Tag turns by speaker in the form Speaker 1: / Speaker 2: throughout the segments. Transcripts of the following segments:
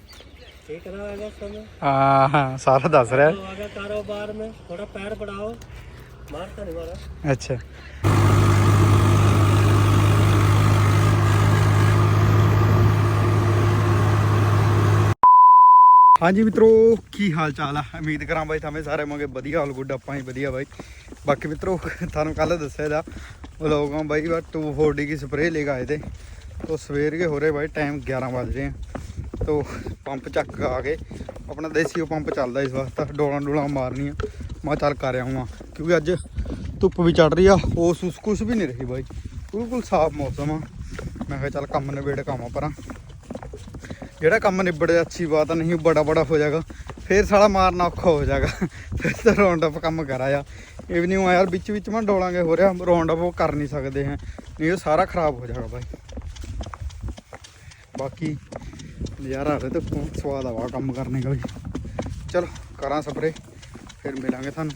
Speaker 1: ठीक रहेगा समय
Speaker 2: ਹਾਂ ਹਾਂ ਸਾਰਾ ਦੱਸ ਰਿਹਾ
Speaker 1: तो अगर कारोबार में थोड़ा पैर बढ़ाओ मारता नहीं मारा
Speaker 2: ਅੱਛਾ ਹਾਂਜੀ ਮਿੱਤਰੋ ਕੀ ਹਾਲ ਚਾਲ ਆ ਉਮੀਦ ਕਰਾਂ ਬਾਈ ਥਾਵੇਂ ਸਾਰੇ ਮੰਗੇ ਵਧੀਆ ਹਾਲ ਗੁੱਡ ਆਪਾਂ ਹੀ ਵਧੀਆ ਬਾਈ ਬਾਕੀ ਮਿੱਤਰੋ ਤੁਹਾਨੂੰ ਕੱਲ ਦੱਸਿਆ ਦਾ ਵਲੋਗਾਂ ਬਾਈ ਵਾ 240 की स्प्रे लेकर आए थे तो सवेर के हो रहे भाई टाइम 11 बज रहे हैं तो ਪੰਪ ਚੱਕ ਆ ਕੇ ਆਪਣਾ ਦੇਸੀ ਉਹ ਪੰਪ ਚੱਲਦਾ ਇਸ ਵਾਸਤੇ, ਡੋਲਾਂ ਡੋਲਾਂ ਮਾਰਨੀਆਂ। ਮੈਂ ਚੱਲ ਕਰ ਆਉਂ ਆ ਕਿਉਂਕਿ ਅੱਜ ਧੁੱਪ ਵੀ ਚੜ ਰਹੀ ਆ ਉਸ ਉਸ ਕੁਛ ਵੀ ਨਹੀਂ ਰਹੀ ਬਾਈ। ਬਿਲਕੁਲ ਸਾਫ਼ ਮੌਸਮ ਆ। ਮੈਂ ਕਿਹਾ ਚੱਲ ਕੰਮ ਨਿਬੇੜ ਕਾਵਾਂ ਪਰਾਂ। ਜਿਹੜਾ ਕੰਮ ਨਿਬੜ ਜਾ ਅੱਛੀ ਬਾਤ ਆ, ਨਹੀਂ ਬੜਾ ਬੜਾ ਹੋ ਜਾਏਗਾ। ਫੇਰ ਸਾਲਾ ਮਾਰਨਾ ਔਖਾ ਹੋ ਜਾਏਗਾ। ਫਿਰ ਤਾਂ ਰਾਉਂਡ ਅਪ ਕੰਮ ਕਰਾਇਆ ਇਹ ਵੀ ਨਹੀਂ ਆ ਯਾਰ ਵਿੱਚ ਵਿੱਚ ਮੈਂ ਡੋਲਾਂਗੇ ਹੋ ਰਿਹਾ ਰਾਉਂਡ ਅਪ ਉਹ ਕਰ ਨਹੀਂ ਸਕਦੇ ਹੈ। ਨਹੀਂ, ਉਹ ਸਾਰਾ ਖਰਾਬ ਹੋ ਜਾਏਗਾ ਬਾਈ। ਬਾਕੀ ਨਜ਼ਾਰਾ ਆਵੇ ਤੇ ਸਵਾਦ ਆਵਾ ਕੰਮ ਕਰਨੇ ਦਾ ਚਲ, ਕਰਾਂ ਸਪਰੇ ਫਿਰ ਮਿਲਾਂਗੇ ਤੁਹਾਨੂੰ।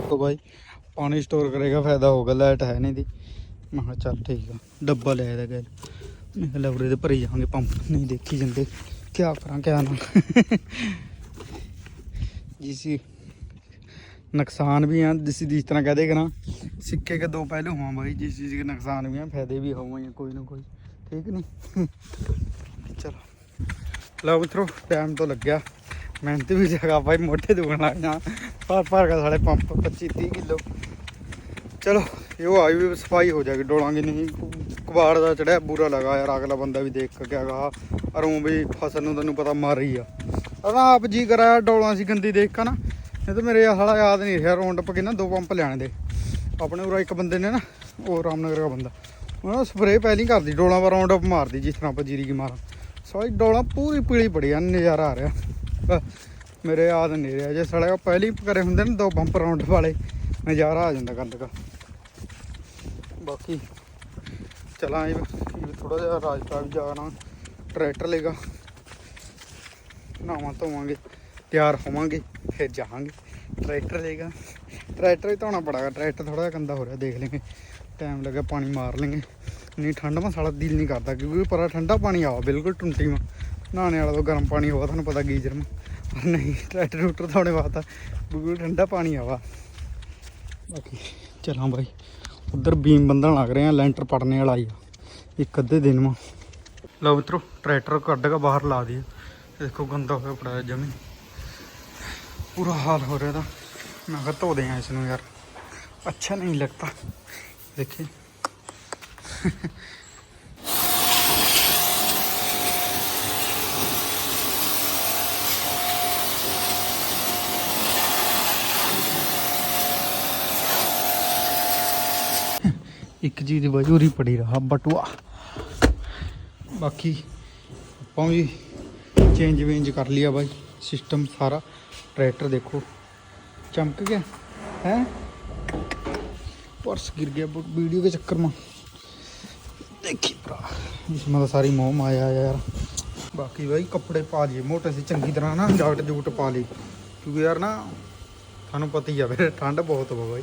Speaker 2: ਦੇਖੋ ਭਾਈ ਪਾਣੀ ਸਟੋਰ ਕਰੇਗਾ, ਫਾਇਦਾ ਹੋਗਾ ਲਾਈਟ ਹੈ ਨਹੀਂ ਦੀ ਮੈਂ ਚੱਲ ਠੀਕ ਆ, ਡੱਬਾ ਲੈ ਆਇਆ ਗੱਲ ਲਵਰੇ ਦੇ ਭਰੀ ਜਾਵਾਂਗੇ ਪੰਪ ਨਹੀਂ ਦੇਖੀ ਜਾਂਦੇ ਕਿਆ ਕਰਾਂ ਕਿਆ ਨਾ ਜਿਸ नुकसान भी हैं जिस जिस तरह कहते कि ना सिक्के के दो पहलू हुआ भाई जिस चीज़ के नुकसान भी हैं फायदे भी हुए हैं कोई ना कोई ठीक नहीं चलो लो मित्रों टाइम तो लग गया मेहनत भी जगह भाई मोटे दुखन लग जा भर भर के साढ़े पंप पच्ची तीह किलो ਚਲੋ ਇਹ ਉਹ ਆਈ ਵੀ ਸਫਾਈ ਹੋ ਜਾਏਗੀ ਡੋਲਾਂਗੇ ਨਹੀਂ ਕਬਾੜ ਦਾ ਚੜਿਆ, ਬੁਰਾ ਲਗਾ ਯਾਰ, ਅਗਲਾ ਬੰਦਾ ਵੀ ਦੇਖ ਕੇ ਗਿਆ ਅਰੋਂ ਵੀ ਫਸਲ ਨੂੰ ਤੈਨੂੰ ਪਤਾ ਮਰ ਰਹੀ ਆ ਅਸਾਂ ਆਪ ਜੀ ਕਰਾਇਆ ਡੋਲਾਂ ਸੀ ਗੰਦੀ ਦੇਖ ਕੇ ਨਾ ਇਹ ਤਾਂ ਮੇਰੇ ਹਾਲਾ ਯਾਦ ਨਹੀਂ ਰਿਹਾ, ਰੌਂਡ ਪਕੇ ਨਾ ਦੋ ਪੰਪ ਲੈਣ ਦੇ। ਆਪਣੇ ਉਰਾ ਇੱਕ ਬੰਦੇ ਨੇ ਨਾ, ਉਹ ਰਾਮਨਗਰ ਦਾ ਬੰਦਾ। ਉਹਨਾਂ ਸਪਰੇਅ ਪਹਿਲੀ ਕਰਦੀ ਡੋਲਾਂ ਪਰ ਰੌਂਡ ਅਪ ਮਾਰਦੀ ਜਿਸ ਤਰ੍ਹਾਂ ਆਪਾਂ ਜੀਰੀ ਕੀ ਮਾਰਾਂ। ਸਾਰੀ ਡੋਲਾਂ ਪੂਰੀ ਪੀਲੀ ਪੜੀ ਆ, ਨਜ਼ਾਰਾ ਆ ਰਿਹਾ। ਅਹ ਮੇਰੇ ਯਾਦ ਨਹੀਂ ਰਿਹਾ। ਜੇ ਸੜਾ ਪਹਿਲੀ ਕਰੇ ਹੁੰਦੇ ਨੇ ਦੋ ਪੰਪ ਰੌਂਡ ਵਾਲੇ, ਨਜ਼ਾਰਾ ਆ ਜਾਂਦਾ ਗੱਲ ਦਾ। ਬਾਕੀ ਚਲਾਂ ਇਹ ਥੋੜਾ ਜਿਹਾ ਰਾਜਸਥਾਨ ਵੀ ਜਾਣਾ, ਟਰੈਕਟਰ ਲੇਗਾ ਨਹਾਵਾਂ ਧੋਵਾਂਗੇ, ਤਿਆਰ ਹੋਵਾਂਗੇ, ਫਿਰ ਜਾਵਾਂਗੇ। ਟਰੈਕਟਰ ਲੇਗਾ ਟਰੈਕਟਰ ਵੀ ਧੋਣਾ ਪੜਾਗਾ, ਟਰੈਕਟਰ ਥੋੜਾ ਜਿਹਾ ਗੰਦਾ ਹੋ ਰਿਹਾ, ਦੇਖ ਲੈਂਗੇ ਟਾਈਮ ਲੱਗਾ ਪਾਣੀ ਮਾਰ ਲੈਂਗੇ ਨਹੀਂ, ਠੰਡ ਮਾ ਸਾਲਾ ਦਿਲ ਨਹੀਂ ਕਰਦਾ, ਕਿਉਂਕਿ ਪਰਾ ਠੰਡਾ ਪਾਣੀ ਆਵਾ ਬਿਲਕੁਲ ਟੁੰਟੀ ਮਾ। ਨਹਾਣੇ ਵਾਲਾ ਤੋਂ ਗਰਮ ਪਾਣੀ ਹੋਵਾ ਤੁਹਾਨੂੰ ਪਤਾ ਗੀਜ਼ਰ ਮਾ। ਪਰ ਨਹੀਂ, ਟਰੈਕਟਰ ਰੂਟਰ ਧੋਣੇ ਵਾਸਤਾ ਬਿਲਕੁਲ ਠੰਡਾ ਪਾਣੀ ਆਵਾ ਬਾਕੀ, ਚਲਾਂ ਬਾਈ। ਉਧਰ ਬੀਮ ਬੰਦਣ ਲੱਗ ਰਹੇ ਆ, ਲੈਂਟਰ ਪੜਨੇ ਵਾਲਾ ਹੀ ਆ। ਇੱਕ ਅੱਧੇ ਦਿਨ ਮਾ। ਲਓ ਮਿੱਤਰੋ, ਟਰੈਕਟਰ ਕੱਢ ਕੇ ਬਾਹਰ ਲਾ ਦੀ ਦੇਖੋ ਗੰਦਾ ਹੋਇਆ ਪੜਾ ਜਮੀ। ਪੂਰਾ ਹਾਲ ਹੋ ਰਿਹਾ ਦਾ ਮੈਂ ਕਿਹਾ ਧੋ ਦੇ ਆ ਇਸ ਨੂੰ ਯਾਰ। ਅੱਛਾ ਨਹੀਂ ਲੱਗਦਾ। ਦੇਖੀ। ਇੱਕ ਜੀ ਦੀ ਬਜੂਰੀ ਪੜੀ ਰਹਾ ਬਟੂਆ ਬਾਕੀ ਆਪਾਂ ਵੀ ਚੇਂਜ ਵੇਂਜ ਕਰ ਲਿਆ ਬਾਈ ਸਿਸਟਮ ਸਾਰਾ। ਟਰੈਕਟਰ ਦੇਖੋ, ਚਮਕ ਗਿਆ, ਹੈ? ਪਰਸ ਗਿਰ ਗਿਆ ਵੀਡੀਓ ਦੇ ਚੱਕਰ ਮਾ। ਦੇਖੀ ਭਰਾ ਇਸ ਮਾ ਸਾਰੀ ਮੋਹ ਆਇਆ ਯਾਰ। ਬਾਕੀ ਬਾਈ, ਕੱਪੜੇ ਪਾ ਲਈਏ, ਮੋਟੇ ਸੇ, ਚੰਗੀ ਤਰ੍ਹਾਂ ਨਾ ਜਾਕਟ ਜੂਟ ਪਾ ਲਈ। ਕਿਉਂਕਿ ਯਾਰ ਨਾ, ਤੁਹਾਨੂੰ ਪਤਾ ਹੀ ਆ, ਫਿਰ ਠੰਡ ਬਹੁਤ ਹੋਵੇ ਬਾਈ।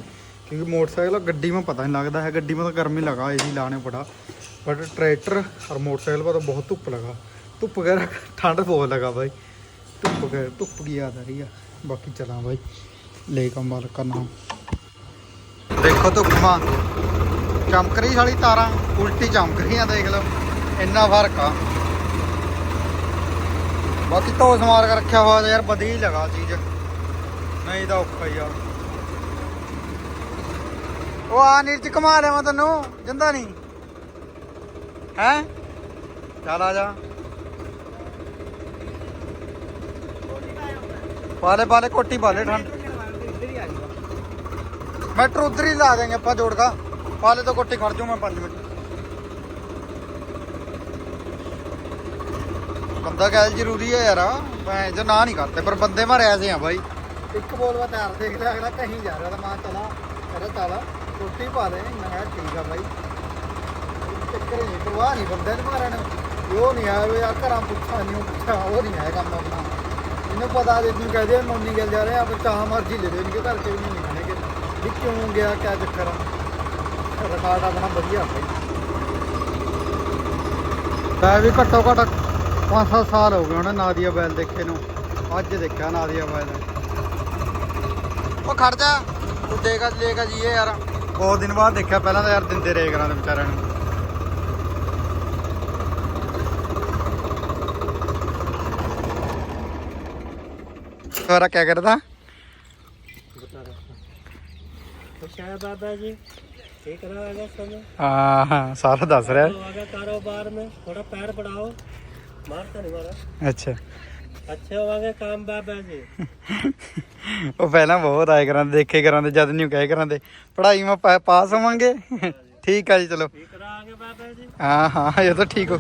Speaker 2: क्योंकि मोटरसाइकिल और गड्डी में पता नहीं लगता है गड्डी में तो गर्मी लगा एसी लाने पड़ा बट ट्रैक्टर और मोटरसाइकिल पर तो बहुत धुप लगा धुप वगैरह ठंड बहुत लगा भाई धुप वगैरह धुप की याद आ रही है बाकी चला भाई ले का मालक का नाम ਦੇਖੋ ਧੁੱਪਾਂ ਚਮਕ ਰਹੀ ਸਾਲੀ ਤਾਰਾਂ ਉਲਟੀ ਚਮਕ ਰਹੀਆਂ ਦੇਖ ਲਓ ਇੰਨਾ ਫਰਕ ਆ ਬਾਕੀ ਧੋ ਸਮਾਰ ਕੇ ਰੱਖਿਆ ਹੋਇਆ ਤਾਂ ਯਾਰ ਵਧੀਆ ਹੀ ਲਗਾ ਚੀਜ਼ ਨਹੀਂ ਤਾਂ ਔਖਾ ਹੀ ਆ ਉਹ ਆ ਨੀਰ ਚ ਘਮਾ ਲਿਆ ਮੈਂ ਤੈਨੂੰ, ਜੰਦਾ ਨਹੀਂ। ਹੈ? ਚੱਲ ਆ ਜਾ। ਪਾਲੇ ਪਾਲੇ ਕੋਟੀ ਪਾਲੇ ਠੰਡ। ਮੈਟਰ ਉਧਰ ਹੀ ਲਾ ਦੇਂਗੇ ਆਪਾਂ ਜੋੜ ਕਾ ਪਾਲੇ ਤੋਂ ਕੋਟੀ ਖੜ ਜਾਊ ਮੈਂ 5 ਮਿੰਟ। ਬੰਦਾ ਗੱਲ ਜ਼ਰੂਰੀ ਹੈ ਯਾਰ, ਮੈਂ ਜੋ ਨਾ ਨਹੀਂ ਕਰਦੇ, ਪਰ ਬੰਦੇ ਮਾਰੇ ਐਸੇ ਆ ਬਾਈ। ਇੱਕ ਬੋਲ ਵਾ ਤੈਰ ਦੇਖ ਲਿਆ, ਅਗਲਾ ਕਹੀਂ ਜਾ ਰਿਹਾ ਤਾਂ ਮਾਂ ਚਲਾ ਕਹਿੰਦਾ ਚਲਾ ਕੋਟੀ ਪਾ ਦੇ ਮੈਂ ਕਿਹਾ ਠੀਕ ਆ ਬਾਈ। ਚੱਕਰ ਨਹੀਂ, ਪਰਵਾਹ ਨਹੀਂ ਬੰਦੇ ਨੇ ਮਾਰਨ ਉਹ ਨਹੀਂ ਆਇਆ ਯਾਰ ਘਰਾਂ ਪੁੱਛਾ ਨਹੀਂ ਪੁੱਛਾ, ਉਹ ਨਹੀਂ ਆਇਆ ਕੰਮ ਆਪਣਾ। ਇਹਨੂੰ ਪਤਾ ਜੇ ਤੂੰ ਕਹਦੇ ਮੋਨੀ ਗੱਲ ਜਾ ਰਿਹਾ, ਆਪ ਚਾਹ ਮਰਜ਼ੀ ਲੈ ਦੇ ਘਰ ਕੇ ਵੀ ਨਹੀਂ ਆਣਗੇ ਵੀ ਕਿਉਂ ਗਿਆ, ਕਿਆ ਚੱਕਰ ਆ? ਰਿਕਾਰਡ ਆਪਣਾ ਵਧੀਆ ਭਾਈ ਮੈਂ ਵੀ ਘੱਟੋ ਘੱਟ 5-7 ਸਾਲ ਹੋ ਗਏ ਉਹਨੇ ਨਾਦੀਆ ਬੈਲ ਦੇਖੇ ਨੂੰ। ਅੱਜ ਦੇਖਿਆ ਨਾਦੀਆ ਬੈਲ। ਉਹ ਖੜ ਜਾ। ਤੂੰ ਦੇਗਾ ਲੇਗਾ ਜੀ ਇਹ ਯਾਰ। ਬਹੁਤ ਦਿਨ ਬਾਅਦ ਦੇਖਿਆ ਪਹਿਲਾਂ ਤਾਂ ਯਾਰ ਦਿੰਦੇ ਰਹੇ ਕਰਾਂ ਦੇ ਵਿਚਾਰਿਆਂ ਨੂੰ। ਸਾਰਾ ਕੀ ਕਰਦਾ?
Speaker 1: ਸ਼ਾਇਦ ਦਾਦਾ
Speaker 2: ਹਾਂ ਹਾਂ ਸਾਰਾ ਦੱਸ ਰਿਹਾ ਅੱਛਾ।
Speaker 1: ਅੱਛੇ ਹੋਵਾਂਗੇ ਕੰਮ ਬਾਬਾ ਜੀ।
Speaker 2: ਉਹ ਪਹਿਲਾਂ ਬਹੁਤ ਆਏ ਕਰਾਂਦੇ ਦੇਖੇ ਕਰਾਂਦੇ ਜਦ ਨਹੀਂ ਕਹੇ ਕਰਾਂਦੇ। ਪੜ੍ਹਾਈ ਮੈਂ ਪਾਸ ਹੋਵਾਂਗੇ। ਠੀਕ ਆ ਜੀ ਚਲੋ। ਹਾਂ ਹਾਂ ਇਹ ਤਾਂ ਠੀਕ ਹੋ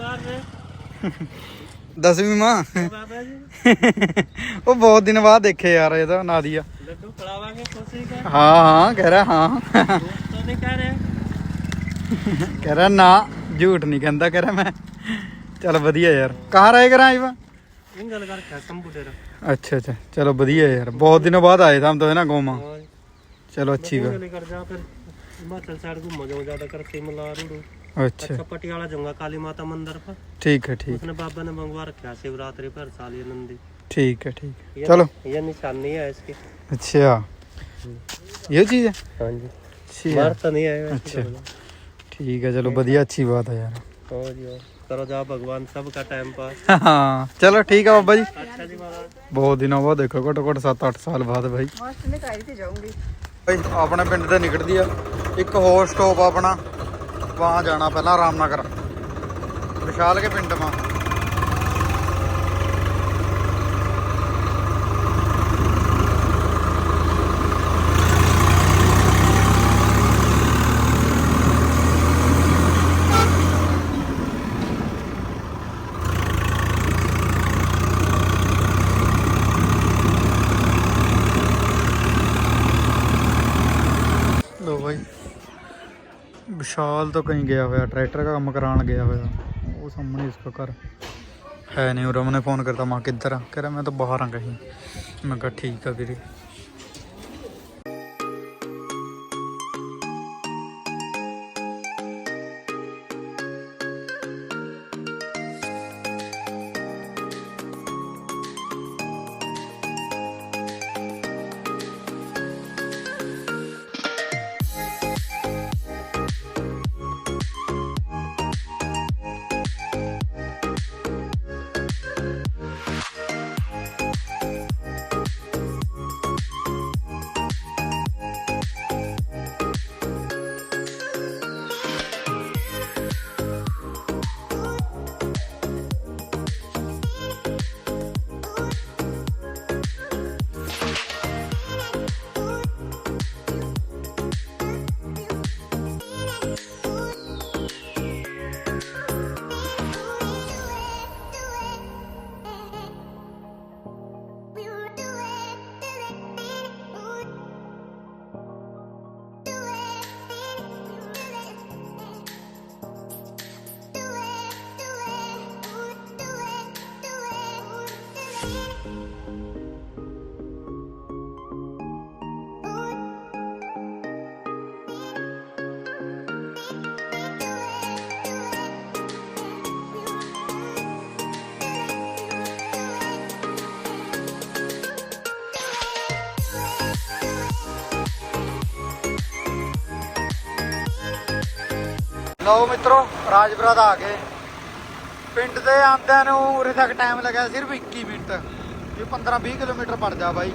Speaker 2: ਦਸਵੀਂ ਮਾਂ। ਉਹ ਬਹੁਤ ਦਿਨ ਬਾਅਦ ਦੇਖੇ ਯਾਰ ਇਹ ਤਾਂ ਨਾਦੀਆ
Speaker 1: ਲੱਡੂ
Speaker 2: ਹਾਂ ਹਾਂ ਕਹਿ ਰਿਹਾ ਹਾਂ। ਕਹਿ ਰਹੇ। ਰਿਹਾ ਨਾ ਝੂਠ ਨਹੀਂ ਕਹਿੰਦਾ ਕਹਿ ਰਿਹਾ ਮੈਂ। ਚੱਲ ਵਧੀਆ ਯਾਰ। ਕਹਾਂ ਰਹੇ ਕਰਾਂ ਆਈਵਾ
Speaker 1: इंगल कर क्या शंभू डेरा
Speaker 2: ਅੱਛਾ ਅੱਛਾ ਚਲੋ ਵਧੀਆ ਯਾਰ ਬਹੁਤ ਦਿਨੋਂ ਬਾਅਦ ਆਏ ਤਾਂ तो है ना गोमा
Speaker 1: और
Speaker 2: चलो अच्छी
Speaker 1: मैं
Speaker 2: बात
Speaker 1: इंगल कर जा फिर हिमाचल साइड घूमो जाऊँ ज्यादा कर शिमला रूडू
Speaker 2: अच्छा
Speaker 1: अच्छा पटियाला जाऊंगा काली माता मंदिर पर
Speaker 2: ठीक है ठीक
Speaker 1: उसने बाबा ने मंगवा रखा है शिवरात्रि पर साल ये नंदी
Speaker 2: ठीक है ठीक है
Speaker 1: ये
Speaker 2: चलो
Speaker 1: ये निशानी है इसकी
Speaker 2: अच्छा ये चीज है
Speaker 1: हाँ जी
Speaker 2: अच्छी है
Speaker 1: बाहर तो नहीं है
Speaker 2: अच्छा ठीक है चलो बढ़िया अच्छी बात है यार
Speaker 1: हाँ जी हाँ। करो जा भगवान सबका टाइम पास
Speaker 2: हाँ चलो ठीक है बाबा जी
Speaker 1: अच्छा जी महाराज
Speaker 2: ਬਹੁਤ ਦਿਨਾਂ ਬਾਅਦ ਦੇਖੋ ਘੱਟੋ ਘੱਟ 7-8 ਸਾਲ ਬਾਅਦ ਬਾਈ
Speaker 3: ਮਾਸਟਰ ਨੇ ਕਾਇਰੀ ਤੇ ਜਾਊਂਗੀ
Speaker 2: ਭਾਈ ਆਪਣੇ ਪਿੰਡ ਤੇ ਨਿਕਲਦੀ ਆ ਇੱਕ ਹੋਰ ਸਟਾਪ ਆਪਣਾ ਵਾਂ ਜਾਣਾ ਪਹਿਲਾਂ ਰਾਮਨਗਰ ਵਿਸ਼ਾਲ ਕੇ ਪਿੰਡ ਮਾ विशाल तो कहीं गया हुआ ट्रैक्टर का काम कराने गया हुआ वो सामने इसका घर है नहीं और मैंने फ़ोन करता माँ किधर आ कह रहा मैं तो बाहर हाँ कहीं मैं कहा ठीक है फिर ਲਓ ਮਿੱਤਰੋ ਰਾਜਪੁਰਾ ਦਾ ਆ ਕੇ ਪਿੰਡ ਦੇ ਆਂਦਿਆਂ ਨੂੰ ਉਰੇ ਤੱਕ ਟਾਈਮ ਲੱਗਿਆ ਸਿਰਫ 21 ਮਿੰਟ ਇਹ 15-20 ਕਿਲੋਮੀਟਰ ਪੜ ਜਾ ਬਾਈ।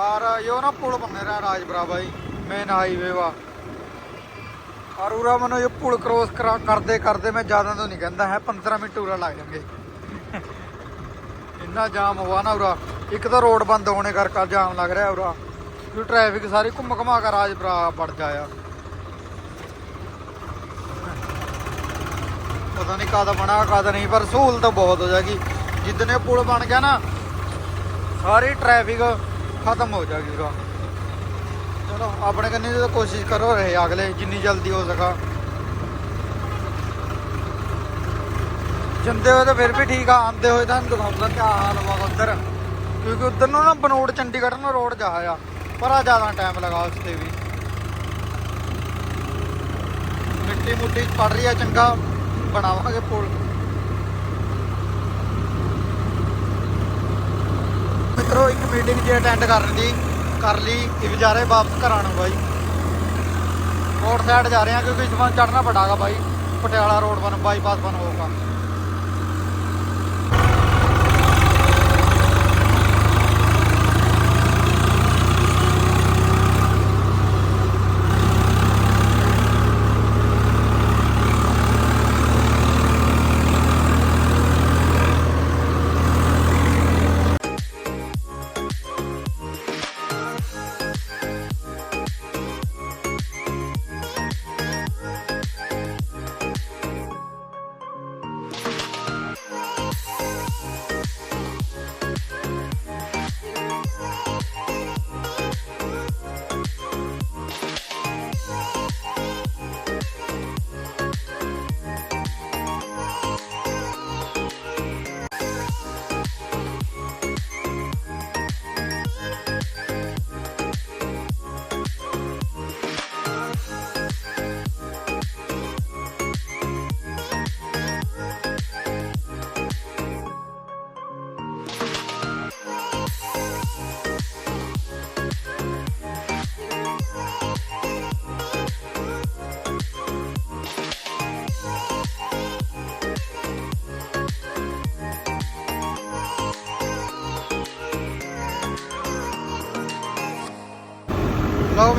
Speaker 2: ਔਰ ਇਹ ਨਾ ਪੁਲ ਬੰਨੇ ਰਿਹਾ ਰਾਜਪੁਰਾ ਬਾਈ ਮੇਨ ਹਾਈਵੇ ਵਾ। ਔਰ ਉਰਾ ਮਨੋ ਇਹ ਪੁਲ ਕ੍ਰੋਸ ਕਰਦੇ ਕਰਦੇ ਮੈਂ ਜ਼ਿਆਦਾ ਤੋਂ ਨਹੀਂ ਕਹਿੰਦਾ, ਹੈ 15 ਮਿੰਟ ਉਰਾ ਲੱਗ ਜਾਂਗੇ ਇੰਨਾ ਜਾਮ ਹੋਆ ਨਾ ਉਰਾ। ਇੱਕ ਤਾਂ ਰੋਡ ਬੰਦ ਹੋਣੇ ਕਰਕੇ ਜਾਮ ਲੱਗ ਰਿਹਾ ਉਰਾ। ਕਿ ਟ੍ਰੈਫਿਕ ਸਾਰੀ ਘੁੰਮ ਘੁਮਾ ਕੇ ਰਾਜਪੁਰਾ ਪੜ ਜਾਇਆ। ਪਤਾ ਨਹੀਂ ਕਾਦਾ ਬਣਾ ਕਾਦਾ ਨਹੀਂ, ਪਰ ਸਹੂਲਤ ਬਹੁਤ ਹੋ ਜਾਏਗੀ। ਜਿੱਦਣ ਇਹ ਪੁਲ ਬਣ ਗਿਆ ਨਾ, ਸਾਰੀ ਟ੍ਰੈਫਿਕ ਖਤਮ ਹੋ ਜਾਏਗੀ ਉਰਾ ਚਲੋ, ਆਪਣੇ ਕੰਨੀ ਤਾਂ ਕੋਸ਼ਿਸ਼ ਕਰੋ ਰਹੇ ਅਗਲੇ, ਜਿੰਨੀ ਜਲਦੀ ਹੋ ਸਕਾ। ਜਾਂਦੇ ਹੋਏ ਤਾਂ ਫਿਰ ਵੀ ਠੀਕ ਆ, ਆਉਂਦੇ ਹੋਏ ਤਾਂ ਦਿਖਾਉਂਦਾ ਕਿ ਹਾਲ ਵਾ ਉਧਰ। ਕਿਉਂਕਿ ਉਧਰ ਨੂੰ ਨਾ ਬਨੋੜ ਚੰਡੀਗੜ੍ਹ ਨੂੰ ਰੋਡ ਜਾ ਆ ਪਰ ਆ ਜ਼ਿਆਦਾ ਟਾਈਮ ਲਗਾ ਉਸ ਤੇ ਵੀ। ਮਿੱਟੀ ਮੁੱਟੀ ਪੜ ਰਹੀ ਆ ਚੰਗਾ। ਬਣਾਵਾਂਗੇ ਪੁਲ। ਮਿੱਤਰੋ, ਇੱਕ ਮੀਟਿੰਗ ਜੇ ਅਟੈਂਡ ਕਰ ਲਈ ਕਰ ਲਈ, ਇਹ ਜਾ ਵਾਪਸ ਘਰਾਂ ਨੂੰ ਬਾਈ। ਰੋਡ ਸਾਈਡ ਜਾ ਰਹੇ ਆ ਕਿਉਂਕਿ ਇਸ ਵਾਰ ਚੜਨਾ ਪੜਾਗਾ ਬਾਈ। ਪਟਿਆਲਾ ਰੋਡ ਬਨ ਬਾਈਪਾਸ ਬਨ ਹੋਊਗਾ।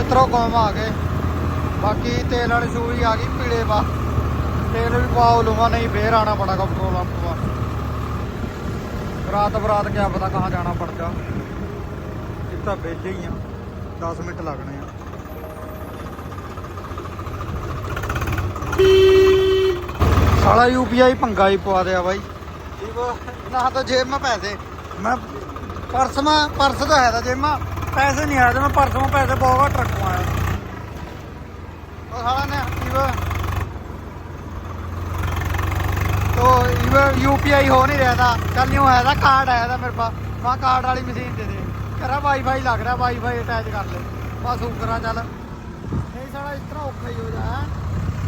Speaker 2: ਮਿੱਤਰੋ ਕੌਮ ਆ ਗਏ। ਬਾਕੀ ਤੇਲ ਵਾਲੀ ਸ਼ੂ ਵੀ ਆ ਗਈ ਪੀਲੇ ਬਾ ਤੇਲ ਵੀ ਪਾਓ ਲੂਗਾ ਨਹੀਂ ਫੇਰ ਆਣਾ ਪੈਟਰੋਲ ਪੰਪ ਪਰ ਰਾਤ ਬਰਾਤ ਕਿਆ ਪਤਾ ਕਹਾਂ ਜਾਣਾ ਪੜ ਜਾ। ਇਹ ਤਾਂ ਵਿਹਲੇ ਹੀ ਆ। 10 ਮਿੰਟ ਲੱਗਣੇ ਆ। ਸਾਲਾ ਯੂਪੀਆਈ ਪੰਗਾ ਹੀ ਪਵਾ ਦਿਆ ਬਾਈ। ਨਾ ਤਾਂ ਜੇਬ ਮੈਂ ਪੈਸੇ। ਮੈਂ ਪਰਸ ਮੈਂ ਪਰਸ ਤਾਂ ਹੈ ਤਾਂ ਜੇਬ ਮੈਂ। ਪੈਸੇ ਨਹੀਂ ਆਏ ਤੇ ਮੈਂ ਪਰਸ ਮੈਂ ਪੈਸੇ ਬਹੁਤ ਘੱਟ यूपीआई हो नहीं रहा था कल यूं है था कार्ड आया था मेरे पास वहाँ कार्ड वाली मशीन दे दे कह रहा वाईफाई लग रहा वाईफाई अटैच कर ले बस हुक करा चल नहीं साला इस तरह औखा ही हो जाए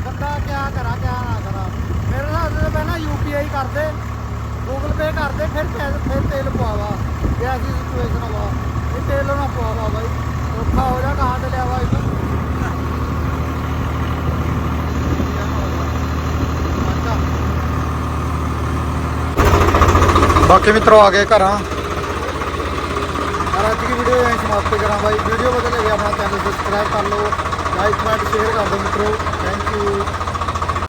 Speaker 2: बंदा क्या करा क्या ना करा मेरे हिसाब से पहना यूपीआई कर दे गूगल पे कर दे फिर पैसे फिर तेल पवावा ये ऐसी सिचुएशन हवा ये तेल ना पवावा भाई औखा हो जा कहाँ ਬਾਕੀ ਮਿੱਤਰੋ ਆ ਗਏ ਘਰਾਂ। ਔਰ ਅੱਜ ਦੀ ਵੀਡੀਓ ਐਂ ਸਮਾਪਤ ਕਰਾਂ ਬਾਈ। ਵੀਡੀਓ ਵਧੀਆ ਗਿਆ ਆਪਣਾ ਚੈਨਲ ਸਬਸਕ੍ਰਾਈਬ ਕਰ ਲਓ। ਲਾਈਕ ਕਮੈਂਟ ਸ਼ੇਅਰ ਕਰ ਦਿਓ ਮਿੱਤਰੋ। Thank you